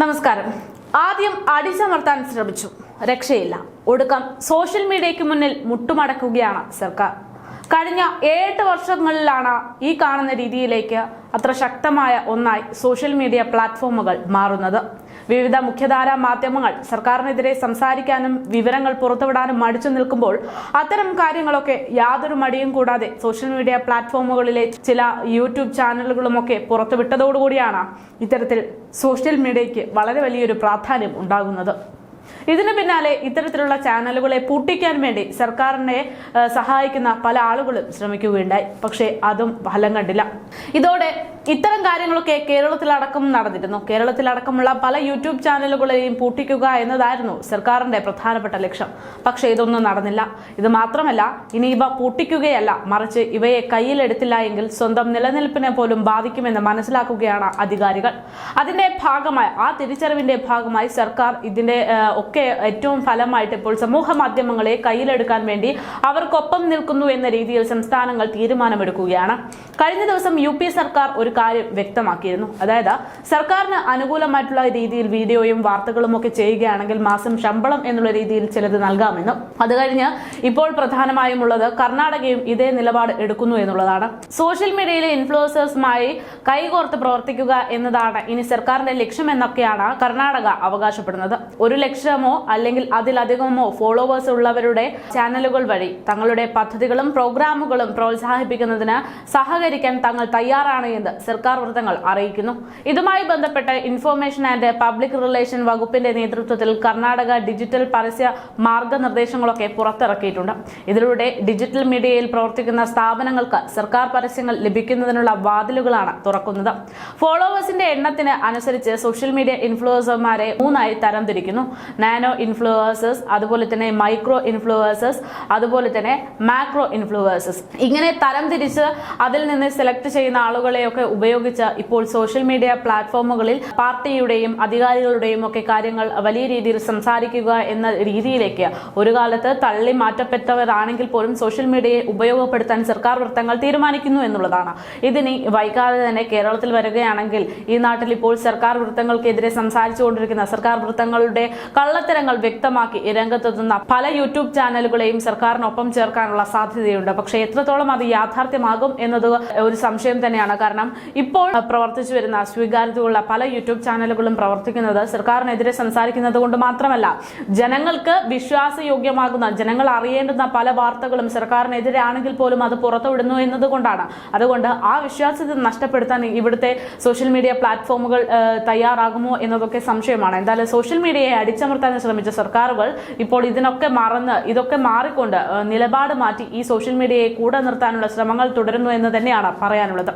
നമസ്കാരം. ആദ്യം അടിച്ചമർത്താൻ ശ്രമിച്ചു. രക്ഷയില്ല. ഒടുക്കം സോഷ്യൽ മീഡിയയ്ക്ക് മുന്നിൽ മുട്ടുമടക്കുകയാണ് സർക്കാർ. കഴിഞ്ഞ ഏഴ് വർഷങ്ങളിലാണ് ഈ കാണുന്ന രീതിയിലേക്ക് അത്ര ശക്തമായ ഒന്നായി സോഷ്യൽ മീഡിയ പ്ലാറ്റ്ഫോമുകൾ മാറുന്നത്. വിവിധ മുഖ്യധാരാ മാധ്യമങ്ങൾ സർക്കാരിനെതിരെ സംസാരിക്കാനും വിവരങ്ങൾ പുറത്തുവിടാനും മടിച്ചു നിൽക്കുമ്പോൾ അത്തരം കാര്യങ്ങളൊക്കെ യാതൊരു മടിയും കൂടാതെ സോഷ്യൽ മീഡിയ പ്ലാറ്റ്ഫോമുകളിലെ ചില യൂട്യൂബ് ചാനലുകളുമൊക്കെ പുറത്തുവിട്ടതോടുകൂടിയാണ് ഇത്തരത്തിൽ സോഷ്യൽ മീഡിയയ്ക്ക് വളരെ വലിയൊരു പ്രാധാന്യം ഉണ്ടാകുന്നത്. ഇതിന് പിന്നാലെ ഇത്തരത്തിലുള്ള ചാനലുകളെ പൂട്ടിക്കാൻ വേണ്ടി സർക്കാരിനെ സഹായിക്കുന്ന പല ആളുകളും ശ്രമിക്കുകയുണ്ടായി. പക്ഷേ അതും ഫലം കണ്ടില്ല. ഇതോടെ ഇത്തരം കാര്യങ്ങളൊക്കെ കേരളത്തിലടക്കം നടന്നിരുന്നു. കേരളത്തിലടക്കമുള്ള പല യൂട്യൂബ് ചാനലുകളെയും പൂട്ടിക്കുക എന്നതായിരുന്നു സർക്കാരിന്റെ പ്രധാനപ്പെട്ട ലക്ഷ്യം. പക്ഷേ ഇതൊന്നും നടന്നില്ല. ഇത് മാത്രമല്ല ഇനി ഇവ പൂട്ടിക്കുകയല്ല. മറിച്ച് ഇവയെ കയ്യിലെടുത്തില്ല എങ്കിൽ സ്വന്തം നിലനിൽപ്പിനെ പോലും ബാധിക്കുമെന്ന് മനസ്സിലാക്കുകയാണ് അധികാരികൾ. അതിന്റെ ഭാഗമായി ആ തിരിച്ചറിവിന്റെ ഭാഗമായി സർക്കാർ ഇതിന്റെ ഒക്കെ ഏറ്റവും ഫലമായിട്ട് ഇപ്പോൾ സമൂഹ മാധ്യമങ്ങളെ കയ്യിലെടുക്കാൻ വേണ്ടി അവർക്കൊപ്പം നിൽക്കുന്നു എന്ന രീതിയിൽ സംസ്ഥാനങ്ങൾ തീരുമാനമെടുക്കുകയാണ്. കഴിഞ്ഞ ദിവസം യു സർക്കാർ ഒരു കാര്യം വ്യക്തമാക്കിയിരുന്നു. അതായത് സർക്കാരിന് അനുകൂലമായിട്ടുള്ള രീതിയിൽ വീഡിയോയും വാർത്തകളും ഒക്കെ ചെയ്യുകയാണെങ്കിൽ മാസം ശമ്പളം എന്നുള്ള രീതിയിൽ ചിലത് നൽകാമെന്നും അത് കഴിഞ്ഞ് ഇപ്പോൾ പ്രധാനമായും ഉള്ളത് കർണാടകയും ഇതേ നിലപാട് എടുക്കുന്നു എന്നുള്ളതാണ്. സോഷ്യൽ മീഡിയയിലെ ഇൻഫ്ലുവൻസേഴ്സുമായി കൈകോർത്ത് പ്രവർത്തിക്കുക എന്നതാണ് ഇനി സർക്കാരിന്റെ ലക്ഷ്യമെന്നൊക്കെയാണ് കർണാടക അവകാശപ്പെടുന്നത്. ഒരു ലക്ഷമോ അല്ലെങ്കിൽ അതിലധികമോ ഫോളോവേഴ്സ് ഉള്ളവരുടെ ചാനലുകൾ വഴി തങ്ങളുടെ പദ്ധതികളും പ്രോഗ്രാമുകളും പ്രോത്സാഹിപ്പിക്കുന്നതിന് സഹകരിക്കാൻ തങ്ങൾ തയ്യാറാണ് എന്ന് സർക്കാർ വൃത്തങ്ങൾ അറിയിക്കുന്നു. ഇതുമായി ബന്ധപ്പെട്ട് ഇൻഫോർമേഷൻ ആൻഡ് പബ്ലിക് റിലേഷൻ വകുപ്പിന്റെ നേതൃത്വത്തിൽ കർണാടക ഡിജിറ്റൽ പരസ്യ മാർഗനിർദ്ദേശങ്ങളൊക്കെ പുറത്തിറക്കിയിട്ടുണ്ട്. ഇതിലൂടെ ഡിജിറ്റൽ മീഡിയയിൽ പ്രവർത്തിക്കുന്ന സ്ഥാപനങ്ങൾക്ക് സർക്കാർ പരസ്യങ്ങൾ ലഭിക്കുന്നതിനുള്ള വാതിലുകളാണ് തുറക്കുന്നത്. ഫോളോവേഴ്സിന്റെ എണ്ണത്തിന് അനുസരിച്ച് സോഷ്യൽ മീഡിയ ഇൻഫ്ലുവൻസർമാരെ മൂന്നായി തരംതിരിക്കുന്നു. നാനോ ഇൻഫ്ലുവേഴ്സേഴ്സ് അതുപോലെ തന്നെ മൈക്രോ ഇൻഫ്ലുവേഴ്സേഴ്സ് അതുപോലെ തന്നെ മാക്രോ ഇൻഫ്ലുവേഴ്സേഴ്സ് ഇങ്ങനെ തരം തിരിച്ച് അതിൽ നിന്ന് സെലക്ട് ചെയ്യുന്ന ആളുകളെയൊക്കെ ഉപയോഗിച്ച് ഇപ്പോൾ സോഷ്യൽ മീഡിയ പ്ലാറ്റ്ഫോമുകളിൽ പാർട്ടിയുടെയും അധികാരികളുടെയും ഒക്കെ കാര്യങ്ങൾ വലിയ രീതിയിൽ സംസാരിക്കുക എന്ന രീതിയിലേക്ക് ഒരു കാലത്ത് തള്ളി മാറ്റപ്പെട്ടവരാണെങ്കിൽ പോലും സോഷ്യൽ മീഡിയയെ ഉപയോഗപ്പെടുത്താൻ സർക്കാർ വൃത്തങ്ങൾ തീരുമാനിക്കുന്നു എന്നുള്ളതാണ്. ഇതിനി വൈകാതെ തന്നെ കേരളത്തിൽ വരികയാണെങ്കിൽ ഈ നാട്ടിൽ ഇപ്പോൾ സർക്കാർ വൃത്തങ്ങൾക്കെതിരെ സംസാരിച്ചുകൊണ്ടിരിക്കുന്ന സർക്കാർ വൃത്തങ്ങളുടെ കള്ളത്തരങ്ങൾ വ്യക്തമാക്കി രംഗത്തെത്തുന്ന പല യൂട്യൂബ് ചാനലുകളെയും സർക്കാരിനൊപ്പം ചേർക്കാനുള്ള സാധ്യതയുണ്ട്. പക്ഷെ എത്രത്തോളം അത് യാഥാർത്ഥ്യമാകും എന്നത് ഒരു സംശയം തന്നെയാണ്. കാരണം ഇപ്പോൾ പ്രവർത്തിച്ചു വരുന്ന സ്വീകാര്യതയുള്ള പല യൂട്യൂബ് ചാനലുകളും പ്രവർത്തിക്കുന്നത് സർക്കാരിനെതിരെ സംസാരിക്കുന്നത് കൊണ്ട് മാത്രമല്ല ജനങ്ങൾക്ക് വിശ്വാസയോഗ്യമാകുന്ന ജനങ്ങൾ അറിയേണ്ടുന്ന പല വാർത്തകളും സർക്കാരിനെതിരെ ആണെങ്കിൽ പോലും അത് പുറത്തുവിടുന്നു എന്നതുകൊണ്ടാണ് അതുകൊണ്ട് ആ വിശ്വാസ്യത നഷ്ടപ്പെടുത്താൻ ഇവിടുത്തെ സോഷ്യൽ മീഡിയ പ്ലാറ്റ്ഫോമുകൾ തയ്യാറാകുമോ എന്നതൊക്കെ സംശയമാണ്. എന്തായാലും സോഷ്യൽ മീഡിയയെ അടിച്ചമർത്താൻ ശ്രമിച്ച സർക്കാരുകൾ ഇപ്പോൾ ഇതിനൊക്കെ മറന്ന് ഇതൊക്കെ മാറിക്കൊണ്ട് നിലപാട് മാറ്റി ഈ സോഷ്യൽ മീഡിയയെ കൂടെ നിർത്താനുള്ള ശ്രമങ്ങൾ തുടരുന്നു എന്ന് തന്നെയാണ് പറയാനുള്ളത്.